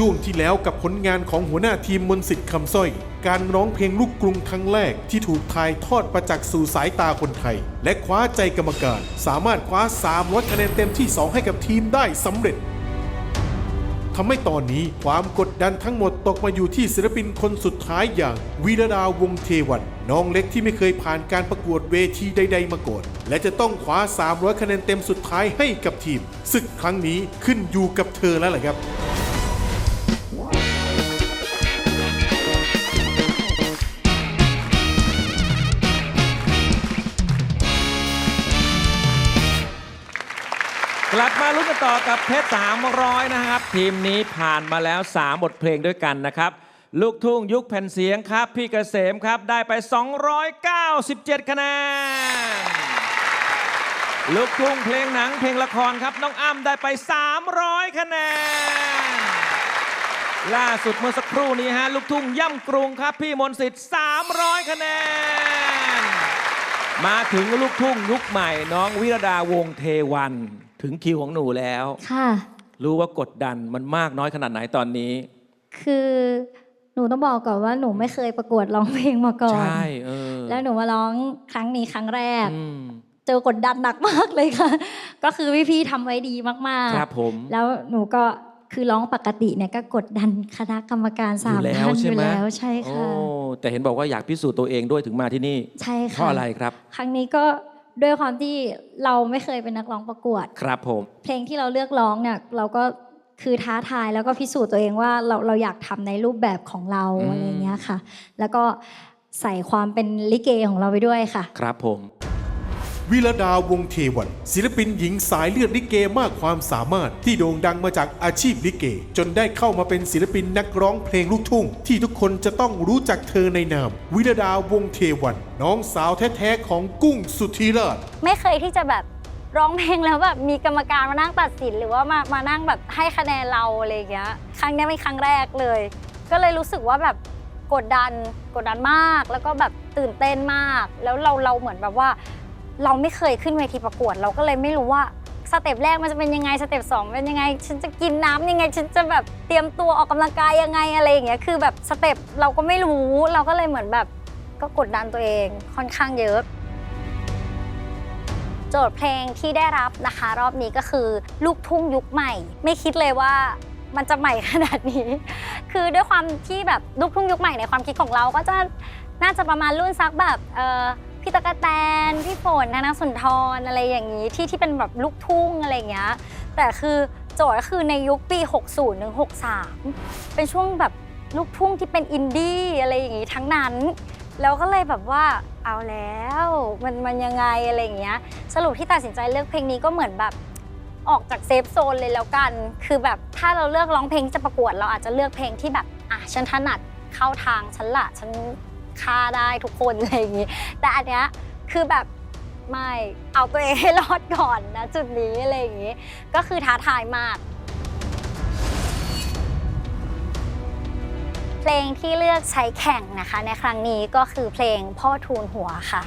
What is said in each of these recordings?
ช่วงที่แล้วกับผลงานของหัวหน้าทีมมนสิทธิ์คำสร้อย การร้องเพลงลูกกรุงครั้งแรกที่ถูกถ่ายทอดประจักษ์สู่สายตาคนไทย และคว้าใจกรรมการ สามารถคว้า300คะแนนเต็มที่ 2 ให้กับทีมได้สำเร็จทำให้ตอนนี้ความกดดันทั้งหมดตกมาอยู่ที่ศิลปินคนสุดท้ายอย่าง วีรดาวงเทวัน น้องเล็กที่ไม่เคยผ่านการประกวดเวทีใด ๆ มาก่อนและจะต้องคว้า 300 คะแนนเต็มสุดท้ายให้กับทีม ศึกครั้งนี้ขึ้นอยู่กับเธอแล้วแหละครับ กลับมาลุ้นกันต่อกับเพชร300 นะครับ ทีมนี้ผ่านมาแล้ว 3 บทเพลงด้วยกันนะครับ ลูกทุ่งยุคแผ่นเสียงครับ พี่เกษมครับได้ไป 297 คะแนน ลูกทุ่งเพลงหนังเพลงละครครับ น้องอ้ำได้ไป 300 คะแนน ล่าสุดเมื่อสักครู่นี้ฮะลูกทุ่งย่ำกรุงครับ พี่มนต์สิทธิ์ 300 คะแนน มาถึงลูกทุ่งยุคใหม่น้องวิรดาวงเทวัน ถึงคิวของหนูแล้ว ค่ะ รู้ว่ากดดันมันมากน้อยขนาดไหนตอนนี้ คือหนูต้องบอกก่อนว่าหนูไม่เคยประกวดร้องเพลงมาก่อน ใช่เออแล้วหนูมาร้องครั้งนี้ครั้งแรก อืมเจอกดดันหนักมากเลยค่ะ ก็คือพี่ๆทำไว้ดีมากครับผม ๆ แล้วหนูก็คือร้องปกติเนี่ยก็กดดันคณะกรรมการสามอยู่แล้วท่านอใช่ยู่ไหมแล้วใช่ค่ะโอ้แต่เห็นบอกว่าอยากพิสูจน์ตัวเองด้วยถึงมาที่นี่ใช่เพค่ะราะอะไรครับ ครั้งนี้ก็ ด้วยความที่เราไม่เคยเป็นนักร้องประกวด ครับผม เพลงที่เราเลือกร้องเนี่ยเราก็คือท้าทายแล้วก็พิสูจน์ตัวเองว่าเราเราอยากทำในรูปแบบของเราอืม อะไรอย่างเงี้ยค่ะ แล้วก็ใส่ความเป็นลิเกของเราไปด้วยค่ะ ครับผม วิรดาวงเทวัน ศิลปินหญิงสายเลือดลิเกมากความสามารถที่โด่งดังมาจากอาชีพลิเก จนได้เข้ามาเป็นศิลปินนักร้องเพลงลูกทุ่ง ที่ทุกคนจะต้องรู้จักเธอในนาม วิรดาวงเทวัน น้องสาวแท้ๆของกุ้งสุธีราชไม่เคยที่จะแบบร้องเพลงแล้วแบบมีกรรมการมานั่งตัดสินหรือว่ามามานั่งแบบให้คะแนนเราอะไรอย่างเงี้ยครั้งนี้เป็นครั้งแรกเลย ก็เลยรู้สึกว่าแบบกดดันกดดันมาก แล้วก็แบบตื่นเต้นมาก แล้วเราเราเหมือนแบบว่า เราไม่เคยขึ้นเวทีประกวด เราก็เลยไม่รู้ว่าสเต็ปแรกมันจะเป็นยังไงสเต็ปสองเป็นยังไง ฉันจะกินน้ำยังไง ฉันจะแบบเตรียมตัวออกกำลังกายยังไงอะไรอย่างเงี้ยคือแบบสเต็ปเราก็ไม่รู้เราก็เลยเหมือนแบบก็กดดันตัวเองค่อนข้างเยอะ โจทย์เพลงที่ได้รับนะคะ รอบนี้ก็คือลูกทุ่งยุคใหม่ ไม่คิดเลยว่ามันจะใหม่ขนาดนี้ คือด้วยความที่แบบลูกทุ่งยุคใหม่ในความคิดของเราก็จะน่าจะประมาณรุ่นซักแบบเอ่อ พี่ตะกะแตน พี่ฝนธนสุนทรอะไรอย่างนี้ที่ที่เป็นแบบลูกทุ่งอะไรอย่างเงี้ยแต่คือโจทย์ก็คือในยุคปี 60ถึง63 เป็นช่วงแบบลูกทุ่งที่เป็นอินดี้อะไรอย่างงี้ทั้งนั้น แล้วก็เลยแบบว่าเอาแล้วมันมันยังไงอะไรอย่างเงี้ยสรุปที่ตัดสินใจเลือกเพลงนี้ก็เหมือนแบบออกจากเซฟโซนเลยแล้วกัน คือแบบถ้าเราเลือกร้องเพลงที่จะประกวด เราอาจจะเลือกเพลงที่แบบอะฉันถนัดเข้าทางฉันละฉัน ฆ่าได้ทุกคนอะไรอย่างงี้แต่อันเนี้ยคือแบบไม่เอาตัวเองให้รอดก่อนนะจุดนี้อะไรอย่างงี้ ก็คือท้าทายมาก เพลงที่เลือกใช้แข่งนะคะ ในครั้งนี้ก็คือเพลงพ่อทูลหัวค่ะ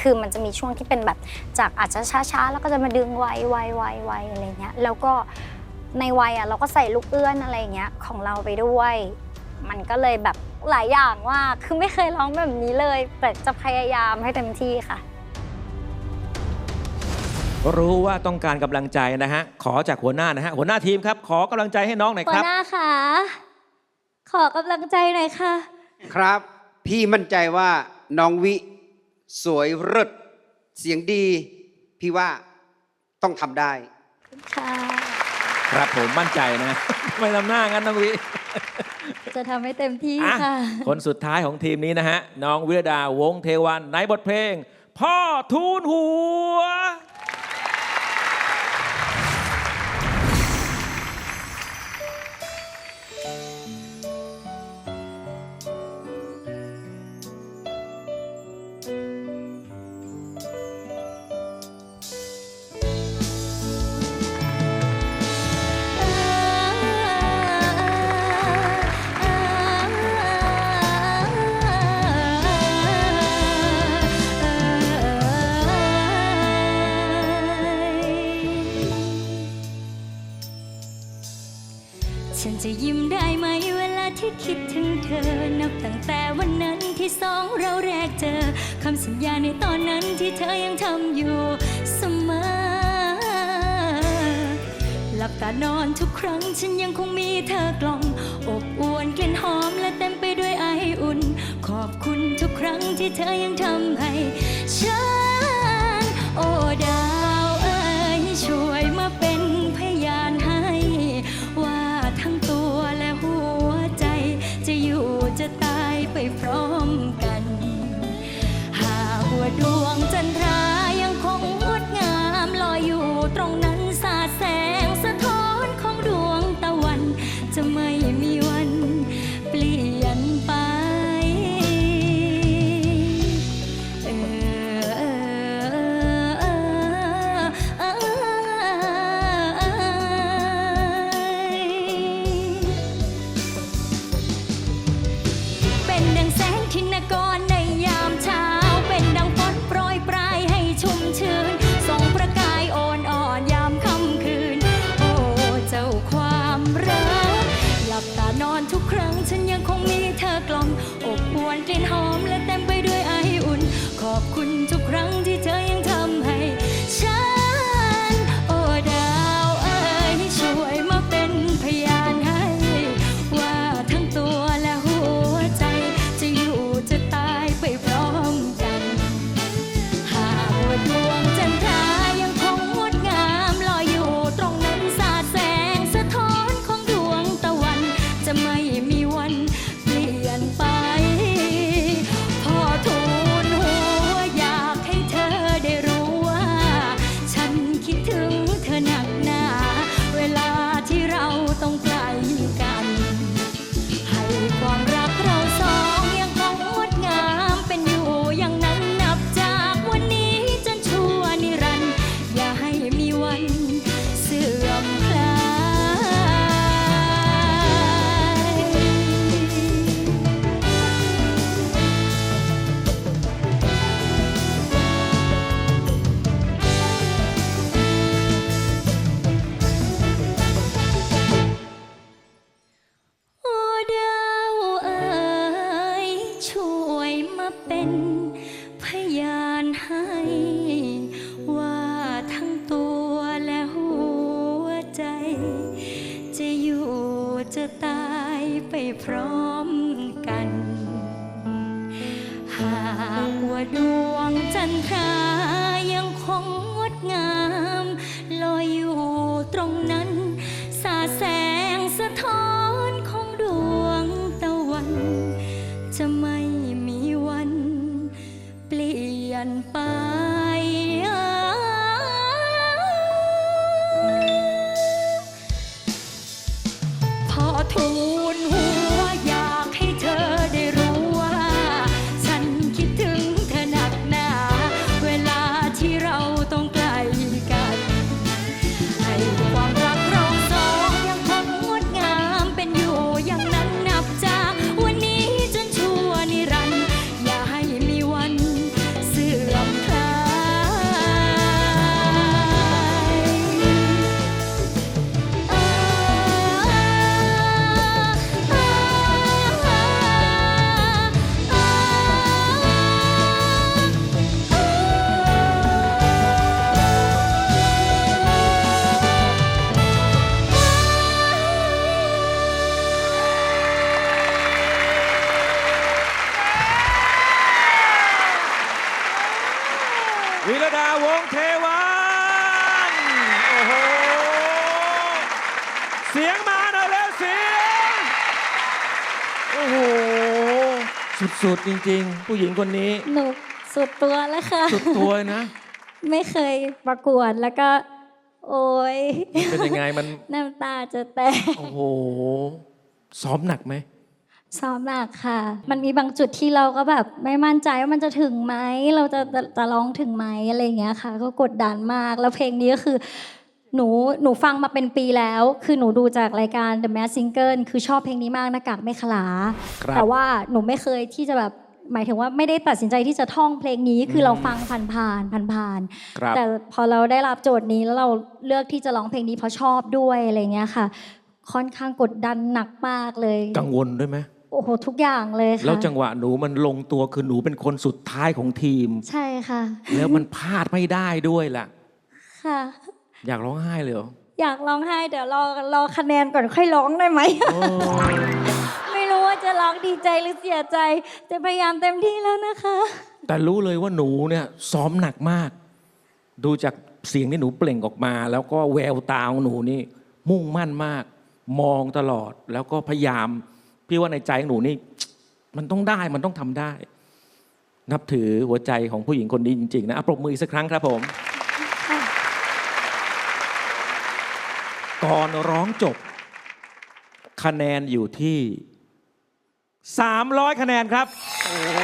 คือมันจะมีช่วงที่เป็นแบบจากอาจจะช้าๆ แล้วก็จะมาดึงไวไวไวไวอะไรเงี้ยแล้วก็ในวัยอะเราก็ใส่ลูกเอื้อนอะไรเงี้ยของเราไปด้วย มันก็เลยแบบ หลายอย่างว่ากคือไม่เคยร้องแบบนี้เลย แต่จะพยายามให้เต็มที่ค่ะ รู้ว่าต้องการกำลังใจนะฮะ ขอจากหัวหน้านะฮะ หัวหน้าทีมครับ ขอกำลังใจให้น้องหน่อยหัควรับ หน้าค่ะขอกำลังใจหน่อยค่ะ ครับ พี่มั่นใจว่าน้องวิ สวยเลิศเสียงดี พี่ว่าต้องทำได้ ค่ะ ครับผมมั่นใจนะ ไม่ทำหน้างั้นน้องวิ จะทำให้เต็มที่อะค่ะ คนสุดท้ายของทีมนี้นะฮะ น้องวิรดาวงศ์เทวันในบทเพลง พ่อทูลหัว ฉันจะยิ้มได้ไหมเวลาที่คิดถึงเธอ นับตั้งแต่วันนั้นที่สองเราแรกเจอคำสัญญาในตอนนั้นที่เธอยังทำอยู่เสมอ หลับตานอนทุกครั้งฉันยังคงมีเธอกล่องอบอวนกลิ่นหอมและเต็มไปด้วยไออุ่น ขอบคุณทุกครั้งที่เธอยังทำให้ฉันโอ้ดา จะตายไปพร้อมกัน หากว่าดวงจันทรายังคงงดงาม สุดๆจริง ๆ ผู้หญิงคนนี้ หนูสุดตัวแล้วค่ะ สุดตัวเลยนะ ไม่เคยประกวดแล้วก็ โอ้ยเป็นยังไงมัน น้ำตาจะแตก โอ้โห ซ้อมหนักไหม ซ้อมหนักค่ะ มันมีบางจุดที่เราก็แบบไม่มั่นใจว่ามันจะถึงไหม เราจะจะจะร้องถึงไหมอะไรอย่างเงี้ยค่ะ ก็กดดันมาก แล้วเพลงนี้ก็คือ หนูหนูฟังมาเป็นปีแล้ว คือหนูดูจากรายการ The Mask Singer คือชอบเพลงนี้มากหน้ากากไม่ขลา ครับแต่ว่าหนูไม่เคยที่จะแบบหมายถึงว่าไม่ได้ตัดสินใจที่จะท่องเพลงนี้คือเราฟังผ่านผ่านผ่านผ่านๆครับ แต่พอเราได้รับโจทย์นี้แล้วเราเลือกที่จะร้องเพลงนี้เพราะชอบด้วยอะไรเงี้ยค่ะ ค่อนข้างกดดันหนักมากเลยกังวลด้วยไหมโอ้โหทุกอย่างเลยค่ะแล้วจังหวะหนูมันลงตัวคือหนูเป็นคนสุดท้ายของทีม ใช่ค่ะแล้วมันพลาดไม่ได้ด้วยล่ะ ค่ะ อยากร้องไห้เลยเหรออยากร้องไห้เดี๋ยวรอรอคะแนนก่อนค่อยร้องได้ไหม โอ้ ไม่รู้ว่าจะร้องดีใจหรือเสียใจ จะพยายามเต็มที่แล้วนะคะ แต่รู้เลยว่าหนูเนี่ยซ้อมหนักมาก ดูจากเสียงที่หนูเปล่งออกมา แล้วก็แววตาของหนูนี่ มุ่งมั่นมาก มองตลอดแล้วก็พยายาม พี่ว่าในใจของหนูนี่ มันต้องได้มันต้องทำได้ นับถือหัวใจของผู้หญิงคนนี้จริง ๆ นะอะปรบมืออีกสักครั้งครับผม ก่อนร้องจบ คะแนนอยู่ที่ 300 คะแนนครับโอ้โห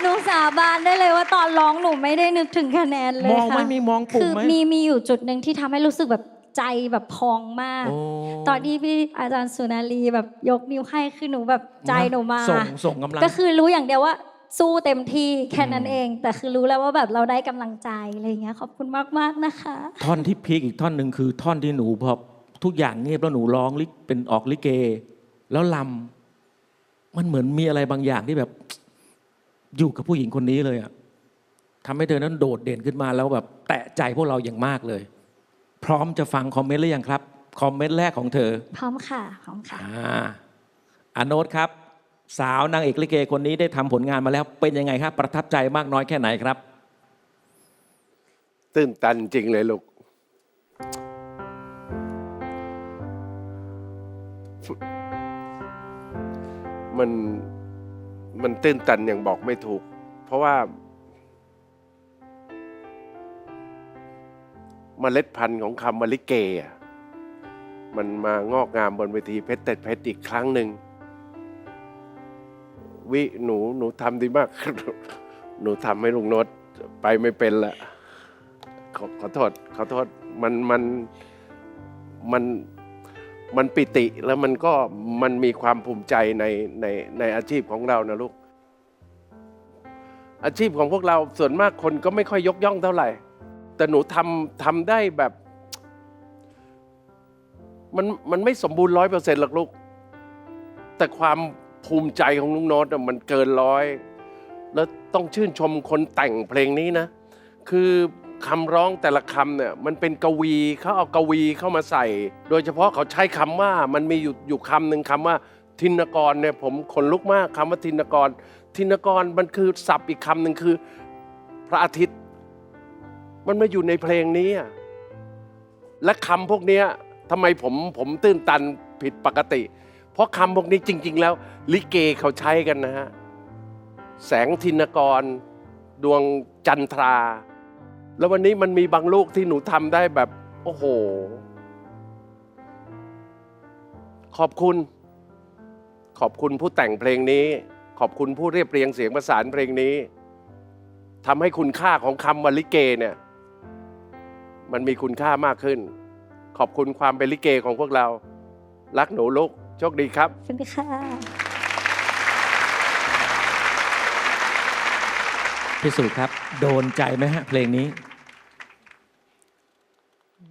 หนูสาบานได้เลยว่าตอนร้องหนูไม่ได้นึกถึงคะแนนเลยมองค่ะไม่มีมองปุ่มคือไหม มีมีอยู่จุดหนึ่งที่ทำให้รู้สึกแบบใจแบบพองมาก โอ้ ตอนที่พี่อาจารย์สุนารีแบบยกนิ้วให้คือหนูแบบใจหนูมา ส่งส่งกำลัง ก็คือรู้อย่างเดียวว่า สู้เต็มที่แค่นั้นเอง แต่คือรู้แล้วว่าแบบเราได้กำลังใจอะไรอย่างเงี้ยขอบคุณมากๆนะคะ ท่อนที่พีคอีกท่อนหนึ่งคือท่อนที่หนูพอทุกอย่างเงียบแล้วหนูร้องลิเป็นออกลิเก แล้วลำมันเหมือนมีอะไรบางอย่างที่แบบ อยู่กับผู้หญิงคนนี้เลยอะทำให้เธอนั้นโดดเด่นขึ้นมาแล้วแบบแตะใจพวกเราอย่างมากเลย พร้อมจะฟังคอมเมนต์หรือยังครับ คอมเมนต์แรกของเธอ พร้อมค่ะ พร้อมค่ะอ่าอาโนตครับ สาวนางเอกลิเกคนนี้ได้ทำผลงานมาแล้วเป็นยังไงครับ ประทับใจมากน้อยแค่ไหนครับ ตื้นตันจริงเลยลูก มันมันตื้นตันอย่างบอกไม่ถูก เพราะว่าเมล็ดพันธุ์ของคำมาลิเกมันมางอกงามบนเวทีเพชรแต่เพชรอีกครั้งหนึ่ง วิหนูหนูทำดีมาก หนูทำให้ลุงนตไปไม่เป็นละขอขอโทษขอโทษมันมันมันมันปิติแล้วมันก็มันมีความภูมิใจในในในอาชีพของเรานะลูก อาชีพของพวกเราส่วนมากคนก็ไม่ค่อยยกย่องเท่าไหร่ แต่หนูทำทำได้แบบมันมันไม่สมบูรณ์ร้อยเปอร์เซ็นต์หรอกลูก แต่ความ ภูมิใจของลุงโน้ตมันเกินร้อย แล้วต้องชื่นชมคนแต่งเพลงนี้นะ คือคำร้องแต่ละคำเนี่ยมันเป็นกวีเขาเอากวีเข้ามาใส่ โดยเฉพาะเขาใช้คำว่ามันมีอยู่อยู่คำหนึ่งคำว่าทินกรเนี่ยผมขนลุกมากคำว่าทินกร ทินกรมันคือศัพท์อีกคำหนึ่งคือ พระอาทิตย์ มันมาอยู่ในเพลงนี้ และคำพวกนี้ทำไมผมผมตื้นตันผิดปกติ เพราะคำพวกนี้จริง ๆ แล้ว ลิเกเขาใช้กันนะฮะ แสงทินกร ดวงจันทรา แล้ววันนี้มันมีบางลูกที่หนูทำได้แบบ โอ้โห ขอบคุณ ขอบคุณผู้แต่งเพลงนี้ ขอบคุณผู้เรียบเรียงเสียงประสานเพลงนี้ทำให้คุณค่าของคำว่าลิเกเนี่ยมันมีคุณค่ามากขึ้น ขอบคุณความเป็นลิเกของพวกเรา รักหนูลูก โชคดีครับขอบคุณค่ะพิสูจน์ครับ โดนใจไหมฮะ เพลงนี้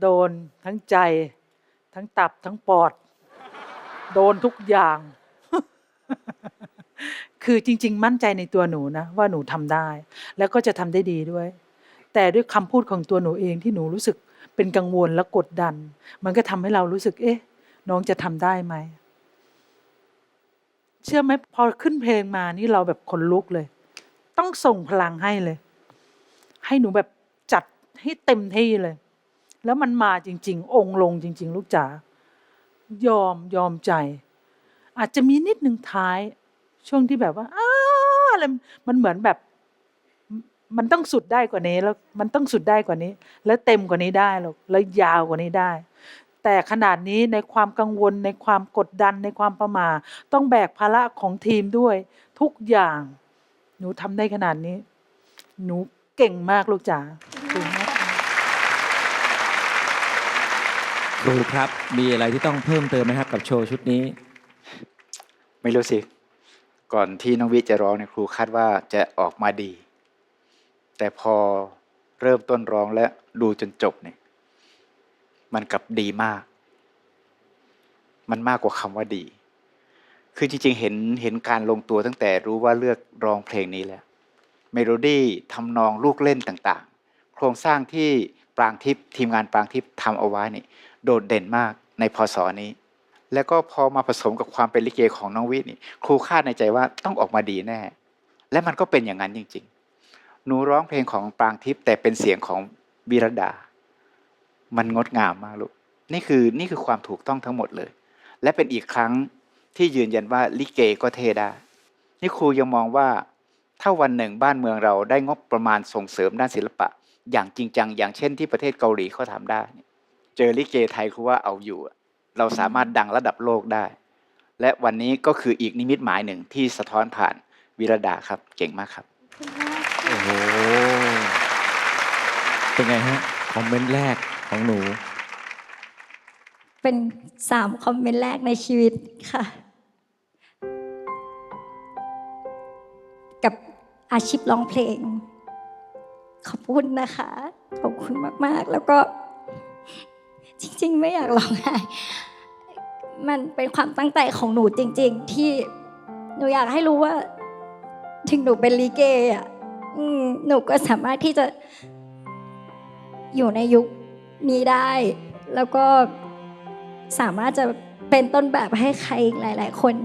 โดนทั้งใจ ทั้งตับทั้งปอด โดนทุกอย่าง คือจริง ๆ มั่นใจในตัวหนูนะว่าหนูทำได้ แล้วก็จะทำได้ดีด้วย แต่ด้วยคำพูดของตัวหนูเองที่หนูรู้สึกเป็นกังวลและกดดัน มันก็ทำให้เรารู้สึก เอ๊ะ น้องจะทำได้ไหม เชื่อไหมพอขึ้นเพลงมานี่เราแบบขนลุกเลย ต้องส่งพลังให้เลย ให้หนูแบบจัดให้เต็มที่เลย แล้วมันมาจริง ๆ องค์ลงจริง ๆ ลูกจ๋ายอมยอมใจ อาจจะมีนิดหนึ่งท้าย ช่วงที่แบบว่าอ้าอะไรมันเหมือนแบบ มันต้องสุดได้กว่านี้แล้วมันต้องสุดได้กว่านี้ แล้วเต็มกว่านี้ได้หรอกแล้วยาวกว่านี้ได้ แต่ขนาดนี้ในความกังวลในความกดดันในความประมาทต้องแบกภาระของทีมด้วย ทุกอย่าง หนูทำได้ขนาดนี้ หนูเก่งมากลูกจ๋าเก่งมากครูครับ มีอะไรที่ต้องเพิ่มเติมไหมครับกับโชว์ชุดนี้ ไม่รู้สิ ก่อนที่น้องวิจะร้องเนี่ยครูคาดว่าจะออกมาดี แต่พอเริ่มต้นร้องและดูจนจบเนี่ย มันกับดีมาก มันมากกว่าคำว่าดี คือจริงๆ เห็นเห็นการลงตัวตั้งแต่รู้ว่าเลือกร้องเพลงนี้แล้ว เมโลดี้ทำนองลูกเล่นต่างๆ โครงสร้างที่ปรางทิพย์ทีมงานปรางทิพย์ทำเอาไว้นี่โดดเด่นมากในพศนี้ แล้วก็พอมาผสมกับความเป็นลิเกของน้องวินี่ ครูคาดในใจว่าต้องออกมาดีแน่ และมันก็เป็นอย่างนั้นจริง ๆ หนูร้องเพลงของปรางทิพย์แต่เป็นเสียงของบิรดา มันงดงามมากลูกนี่คือนี่คือความถูกต้องทั้งหมดเลย และเป็นอีกครั้งที่ยืนยันว่าลิเกก็เทได้นี่ครูยังมองว่า ถ้าวันหนึ่งบ้านเมืองเราได้งบประมาณส่งเสริมด้านศิลปะ อย่างจริงจังอย่างเช่นที่ประเทศเกาหลีเขาทำได้ เจอลิเกไทยครูว่าเอาอยู่ เราสามารถดังระดับโลกได้ และวันนี้ก็คืออีกนิมิตหมายหนึ่งที่สะท้อนผ่านวิรดาครับเก่งมากครับโอ้โหเป็นไงฮะคอมเมนต์แรก ของหนู เป็นสามคอมเมนต์แรกในชีวิตค่ะ กับอาชีพร้องเพลง ขอบคุณนะคะ ขอบคุณมาก ๆ แล้วก็จริง ๆ ไม่อยากร้องไห้มันเป็นความตั้งใจของหนูจริง ๆ ที่หนูอยากให้รู้ว่า ถึงหนูเป็นลีเกอะหนูก็สามารถที่จะอยู่ในยุค นี้ได้ แล้วก็สามารถจะเป็นต้นแบบให้ใครอีกหลาย ๆ คน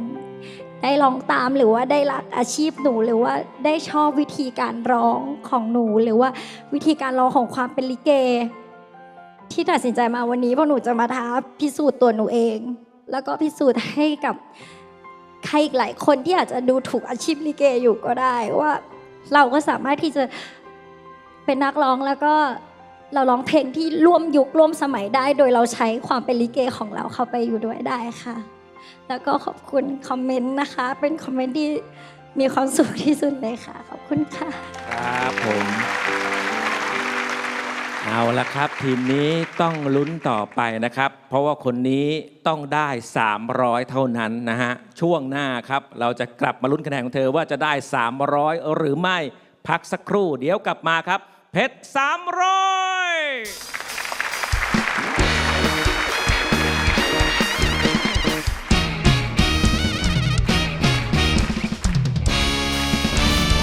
ได้ลองตามหรือว่าได้รักอาชีพหนูหรือว่าได้ชอบวิธีการร้องของหนู หรือว่าวิธีการร้องของความเป็นลิเก ที่ตัดสินใจมาวันนี้เพราะหนูจะมาท้าพิสูจน์ตัวหนูเอง แล้วก็พิสูจน์ให้กับใครอีกหลายคนที่อาจจะดูถูกอาชีพลิเกอยู่ก็ได้ว่าเราก็สามารถที่จะเป็นนักร้องแล้วก็ เราร้องเพลงที่ร่วมยุคร่วมสมัยได้ โดยเราใช้ความเป็นลิเกของเราเข้าไปอยู่ด้วยได้ค่ะ แล้วก็ขอบคุณคอมเมนต์นะคะ เป็นคอมเมนต์ที่มีความสุขที่สุดเลยค่ะ ขอบคุณค่ะ ครับผม เอาละครับ ทีมนี้ต้องลุ้นต่อไปนะครับ เพราะว่าคนนี้ต้องได้ 300 เท่านั้นนะฮะ ช่วงหน้าครับ เราจะกลับมาลุ้นคะแนนของเธอว่าจะได้ 300 หรือไม่ พักสักครู่ เดี๋ยวกลับมาครับ เพชร300 Yay!